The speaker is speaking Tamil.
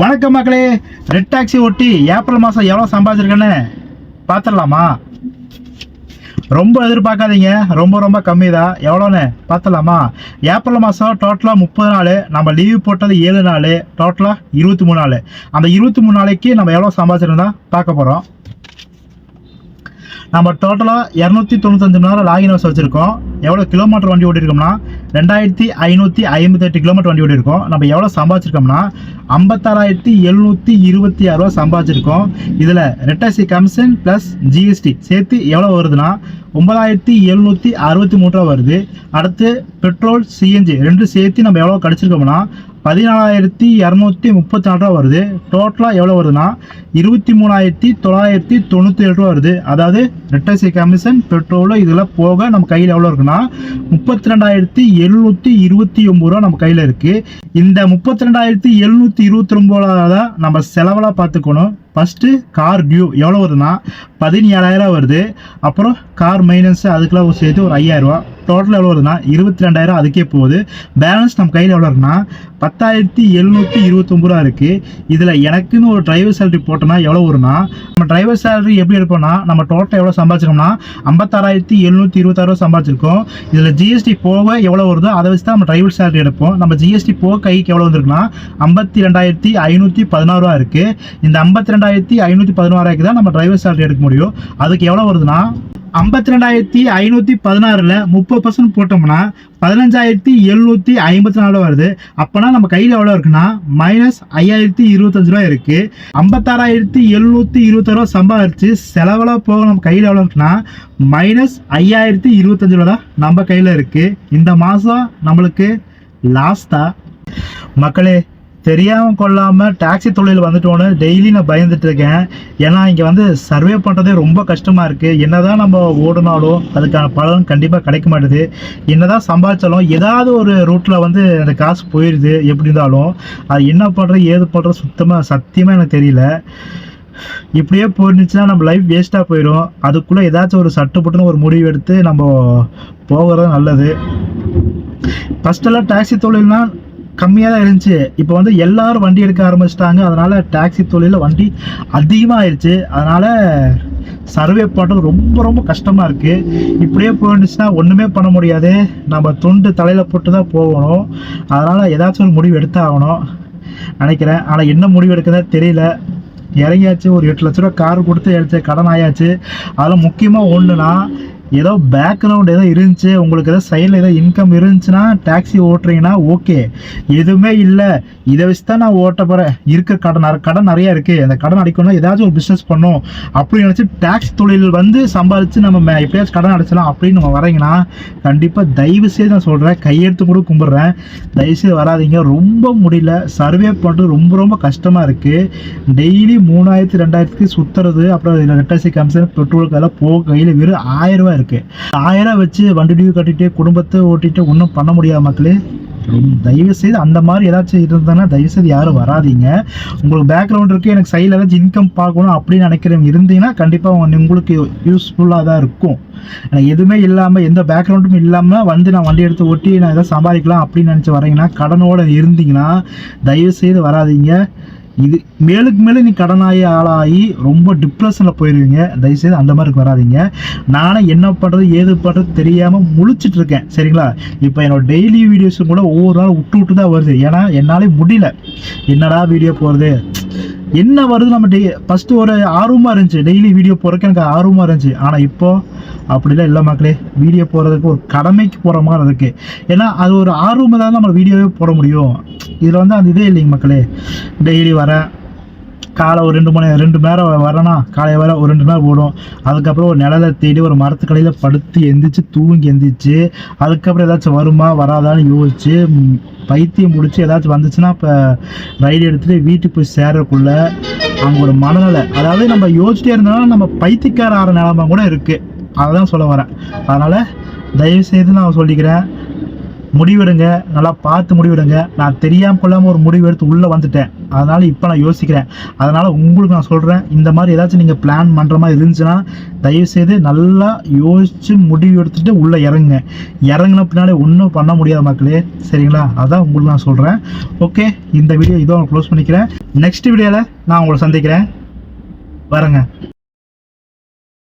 வணக்கம் மக்களே. ரெட் டாக்ஸி ஒட்டி ஏப்ரல் மாதம் எவ்வளோ சம்பாதிச்சிருக்கேன்னு பார்த்துடலாமா ரொம்ப எதிர்பார்க்காதீங்க. ரொம்ப ரொம்ப கம்மி தான் எவ்வளோன்னு பார்த்துடலாமா ஏப்ரல் மாதம் டோட்டலாக முப்பது நாள். நம்ம லீவ் போட்டது ஏழு நாள். டோட்டலாக இருபத்தி மூணு நாள். அந்த இருபத்தி மூணு நாளைக்கு நம்ம எவ்வளோ சம்பாதிச்சிருந்தா பார்க்க போகிறோம் நம்ம டோட்டலாக இரநூத்தி தொண்ணூத்தஞ்சு மணி நேரம் லாகின் ஹவர்ஸ் வச்சுருக்கோம். எவ்வளோ கிலோமீட்டர் வண்டி ஓட்டிருக்கோம்னா ரெண்டாயிரத்தி ஐநூற்றி ஐம்பத்தெட்டு கிலோமீட்டர் வண்டி ஓட்டிருக்கோம் நம்ம எவ்வளோ சம்பாதிச்சிருக்கோம்னா ஐம்பத்தாறாயிரத்தி எழுநூற்றி இருபத்தி ஆறு ரூபா சம்பாதிச்சிருக்கோம். இதில் ரெட்டாசி கமிஷன் ப்ளஸ் ஜிஎஸ்டி சேர்த்து எவ்வளோ வருதுன்னா ஒன்பதாயிரத்தி எழுநூற்றி அறுபத்தி மூணு ரூபா வருது. அடுத்து பெட்ரோல் சிஎன்ஜி ரெண்டு சேர்த்து நம்ம எவ்வளோ கடிச்சிருக்கோம்னா பதினாலாயிரத்தி இரநூத்தி முப்பத்தி நாலு ரூபா வருது. டோட்டலாக எவ்வளோ வருதுன்னா இருபத்தி மூணாயிரத்தி தொள்ளாயிரத்தி தொண்ணூற்றி ஏழு ரூபா வருது. அதாவது ரெட்டசி கமிஷன் பெட்ரோலு இதெல்லாம் போக நம்ம கையில் எவ்வளோ இருக்குன்னா முப்பத்தி ரெண்டாயிரத்தி எழுநூற்றி இருபத்தி ஒம்பது ரூபா நம்ம கையில் இருக்குது இந்த முப்பத்தி ரெண்டாயிரத்தி எழுநூற்றி இருபத்தி ஒம்பது தான் நம்ம செலவெல்லாம் பார்த்துக்கணும். ஃபஸ்ட்டு கார் டியூ எவ்வளோ வருதுன்னா பதினேழாயிரம் வருது. அப்புறம் கார் மைனஸ் அதுக்கெல்லாம் சேர்த்து ஒரு ஐயாயிரரூவா டோட்டல் எவ்வளோ வருதுன்னா இருபத்தி ரெண்டாயிரம் அதுக்கே போகுது. பேலன்ஸ் நம்ம கையில் எவ்வளோ இருக்குன்னா பத்தாயிரத்தி எழுநூற்றி இருபத்தொம்பது ரூபா இருக்குது இதில் எனக்குன்னு ஒரு டிரைவர் சேலரி போட்டோன்னா எவ்வளோ வரும்னா நம்ம டிரைவர் சேலரி எப்படி எடுப்போம்னா நம்ம டோட்டல் எவ்வளோ சம்பாதிச்சிருக்கோம்னா ஐம்பத்தாறாயிரத்தி எழுநூற்றி இருபத்தாறு சம்பாதிச்சிருக்கோம். இதில் ஜிஎஸ்டி போக எவ்வளோ வருதோ அதை வச்சு தான் நம்ம டிரைவர் சேலரி எடுப்போம். நம்ம ஜிஎஸ்டி போக கைக்கு எவ்வளோ வந்திருக்குன்னா ஐம்பத்தி ரெண்டாயிரத்தி ஐநூற்றி பதினாறு ரூபா இருக்குது இந்த ஐம்பத்தி ரெண்டாயிரத்தி ஐநூற்றி பதினாறாயிரக்கு தான் நம்ம டிரைவர் சேலரி எடுக்க முடியும். அதுக்கு எவ்வளோ வருதுன்னா ஐம்பத்தி ரெண்டாயிரத்தி ஐநூற்றி பதினாறில் முப்பது பர்சன்ட் போட்டோம்னா பதினஞ்சாயிரத்தி எழுநூற்றி ஐம்பத்தி நாலு வருது. அப்போனா நம்ம கையில் எவ்வளோ இருக்குன்னா மைனஸ் ஐயாயிரத்தி இருபத்தஞ்சு ரூபா இருக்குது ஐம்பத்தாறாயிரத்தி எழுநூற்றி இருபத்தாறு ரூபா சம்பாதிச்சு செலவெல்லாம் போக நம்ம கையில் எவ்வளோ இருக்குன்னா மைனஸ் ஐயாயிரத்தி இருபத்தஞ்சு ரூபா தான் நம்ம கையில் இருக்குது இந்த மாதம் நம்மளுக்கு லாஸ்ட்டாக மக்களே தெரியாமல் கொள்ளாமல் டாக்ஸி தொழில் வந்துட்டோன்னு டெய்லி நான் பயந்துட்டு இருக்கேன். ஏன்னா இங்கே வந்து சர்வே பண்ணுறதே ரொம்ப கஷ்டமாக இருக்குது என்னதான் நம்ம ஓடினாலும் அதுக்கான பலன் கண்டிப்பாக கிடைக்க மாட்டுது. என்னதான் சம்பாதிச்சாலும் ஏதாவது ஒரு ரூட்டில் வந்து அந்த காசு போயிடுது எப்படி இருந்தாலும் அது என்ன பண்ணுறது ஏது பண்ணுறது சுத்தமாக சத்தியமாக எனக்கு தெரியல. இப்படியே போயிருந்துச்சுன்னா நம்ம லைஃப் வேஸ்ட்டாக போயிடும் அதுக்குள்ளே ஏதாச்சும் ஒரு சட்டுப்பட்டுன்னு ஒரு முடிவு எடுத்து நம்ம போகிறது நல்லது. ஃபஸ்ட்டெல்லாம் டாக்ஸி தொழில்னால் கம்மியாக தான் இருந்துச்சு. இப்போ வந்து எல்லாரும் வண்டி எடுக்க ஆரம்பிச்சிட்டாங்க. அதனால டாக்ஸி தொழிலில் வண்டி அதிகமாக ஆயிடுச்சு அதனால சர்வே பண்ணுறது ரொம்ப ரொம்ப கஷ்டமாக இருக்குது இப்படியே போயிருந்துச்சுன்னா ஒன்றுமே பண்ண முடியாது. நம்ம தொண்டு தலையில் போட்டு தான் போகணும். அதனால் ஏதாச்சும் ஒரு முடிவு எடுத்தாகணும் நினைக்கிறேன். ஆனால் என்ன முடிவு எடுக்கதான் தெரியல. இறங்கியாச்சு. ஒரு எட்டு லட்ச ரூபா கார் கொடுத்து எடுத்து கடன் ஆயாச்சு அதில் முக்கியமாக ஒன்றுனா ஏதோ பேக்ரவுண்ட் ஏதோ இருந்துச்சு உங்களுக்கு ஏதோ சைடில் ஏதோ இன்கம் இருந்துச்சுன்னா டாக்ஸி ஓட்டுறீங்கன்னா ஓகே எதுவுமே இல்லை. இதை வச்சு தான் நான் ஓட்ட போகிறேன் இருக்கிற கடன் நிற- கடன் நிறையா இருக்குது அந்த கடன் அடைக்கணும் ஏதாச்சும் ஒரு பிஸ்னஸ் பண்ணும். அப்படின்னு நினச்சி டாக்ஸி தொழில் வந்து சம்பாதிச்சு நம்ம எப்படியாச்சும் கடன் அடைச்சலாம் அப்படின்னு நம்ம வரீங்கன்னா கண்டிப்பாக தயவு செய்து நான் சொல்கிறேன் கையெழுத்து கூட கும்பிட்றேன். தயவு செய்து வராதீங்க. ரொம்ப முடியல. சர்வே பண்ணுறது ரொம்ப ரொம்ப கஷ்டமாக இருக்குது டெய்லி மூணாயிரத்து ரெண்டாயிரத்துக்கு சுற்றுறது அப்புறம் இதில் ரெட்டாசி கமிஷன் பெட்ரோலுக்கு அதெல்லாம் போக கையில் வெறும் ஆயிரம் ரூபாய் இருக்குது ஆயிரம் வச்சு வண்டி டியூ கட்டிட்டு குடும்பத்தை ஓட்டிட்டு ஒன்றும் பண்ண முடியாது மக்களே. தயவு செய்து அந்த மாதிரி ஏதாச்சும் இருந்ததுன்னா தயவு செய்து யாரும் வராதீங்க. உங்களுக்கு பேக்ரவுண்ட் இருக்குது எனக்கு சைடில் ஏதாச்சும் இன்கம் பார்க்கணும் அப்படின்னு நினைக்கிறவங்க இருந்தீங்கன்னா கண்டிப்பாக உங்களுக்கு யூஸ்ஃபுல்லாக தான் இருக்கும். எனக்கு எதுவுமே இல்லாமல் எந்த பேக்ரவுண்டும் இல்லாமல் வந்து நான் வண்டி எடுத்து ஓட்டி நான் எதாவது சம்பாதிக்கலாம் அப்படின்னு நினச்சி வரீங்கன்னா கடனோட இருந்தீங்கன்னா தயவு செய்து வராதீங்க. இது மேலுக்கு மேலே நீ கடனாகி ஆளாகி ரொம்ப டிப்ரெஷனில் போயிடுவீங்க தயவுசெய்து அந்த மாதிரி வராதீங்க. நானே என்ன பண்ணுறது ஏது பண்ணுறது தெரியாமல் முழிச்சிட்டு இருக்கேன் சரிங்களா? இப்போ என்னோட டெய்லி வீடியோஸும் கூட ஒவ்வொரு நாள் விட்டு விட்டு தான் வருது. ஏன்னா என்னாலே முடியல. என்னடா வீடியோ போகிறது என்ன வருது நம்ம டெய் ஃபஸ்ட்டு ஒரு ஆர்வமாக இருந்துச்சு. டெய்லி வீடியோ போகிறதுக்கு எனக்கு ஆர்வமாக இருந்துச்சு. ஆனால் இப்போது அப்படிலாம் இல்லை மக்களே வீடியோ போகிறதுக்கு ஒரு கடமைக்கு போகிற மாதிரி இருக்குது ஏன்னா அது ஒரு ஆர்வமாக தான் நம்ம வீடியோவே போட முடியும். இதில் வந்து அந்த இதே இல்லைங்க மக்களே. டெய்லி வரேன் காலை ஒரு ரெண்டு மணி ரெண்டு மணி நேரம் வரேன்னா காலை வர ஒரு ரெண்டு மணி நேரம் போடும் அதுக்கப்புறம் ஒரு நிழலை தேடி ஒரு மரத்துக்கடையில் படுத்து எந்திரிச்சு தூங்கி எந்திரிச்சு அதுக்கப்புறம் ஏதாச்சும் வருமா வராதான்னு யோசிச்சு பைத்தியம் முடிச்சு ஏதாச்சும் வந்துச்சுன்னா இப்போ ரைடு எடுத்துகிட்டு வீட்டுக்கு போய் சேர்றதுக்குள்ளே அவங்களோட ஒரு மனநிலை. அதாவது நம்ம யோசிச்சிட்டே இருந்தாலும் நம்ம பைத்தியக்கார ஆகிற நிலமை கூட இருக்குது அதை தான் சொல்ல வரேன். அதனால் தயவு செய்து நான் சொல்லிக்கிறேன் முடிவெடுங்க நல்லா பார்த்து முடிவெடுங்க. நான் தெரியாமல் கொள்ளாமல் ஒரு முடிவு எடுத்து உள்ளே வந்துட்டேன். அதனால் இப்போ நான் யோசிக்கிறேன். அதனால் உங்களுக்கு நான் சொல்கிறேன் இந்த மாதிரி ஏதாச்சும் நீங்கள் பிளான் பண்ணுற மாதிரி இருந்துச்சுன்னா தயவுசெய்து நல்லா யோசித்து முடிவு எடுத்துகிட்டு உள்ளே இறங்குங்க. இறங்குன பின்னாலே ஒன்றும் பண்ண முடியாத மக்களே. சரிங்களா? அதான் உங்களுக்கு நான் சொல்கிறேன் ஓகே இந்த வீடியோ இதோ க்ளோஸ் பண்ணிக்கிறேன். நெக்ஸ்ட் வீடியோவில் நான் உங்களை சந்திக்கிறேன். வரேங்க.